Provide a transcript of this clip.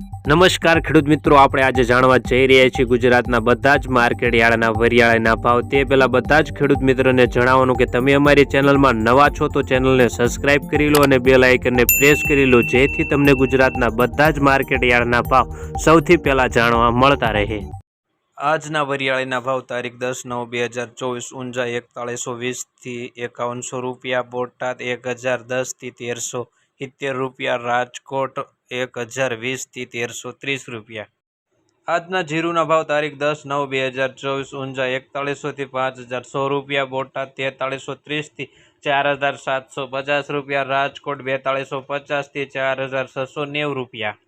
નમસ્કાર ખેડૂત મિત્રો, આપણે આજે જાણવા જઈ રહ્યા છીએ ગુજરાતના બધા જ માર્કેટ યાર્ડના વરિયાળાના ભાવ. તે પહેલાં બધા જ ખેડૂત મિત્રોને જણાવવાનું કે તમે અમારી ચેનલમાં નવા છો તો ચેનલને સબસ્ક્રાઇબ કરી લો અને બે લાઇકનને પ્રેસ કરી લો, જેથી તમને ગુજરાતના બધા જ માર્કેટ યાર્ડના ભાવ સૌથી પહેલાં જાણવા મળતા રહે. આજના વરિયાળીના ભાવ તારીખ દસ નવ બે હજાર ચોવીસ, ઊંઝા એકતાળીસો વીસથી એકાવનસો રૂપિયા, બોટાદ એક હજાર દસથી તેરસો સિત્તેર રૂપિયા, રાજકોટ એક હજાર વીસથી તેરસો ત્રીસ રૂપિયા. આજના જીરુના ભાવ તારીખ દસ નવ બે હજાર ચોવીસ, ઊંઝા એકતાળીસોથી પાંચ હજાર સો રૂપિયા બોટાદ તેતાળીસો ત્રીસથી ચાર હજાર સાતસો પચાસ રૂપિયા, રાજકોટ બેતાળીસો પચાસથી ચાર હજાર છસો નેવું રૂપિયા.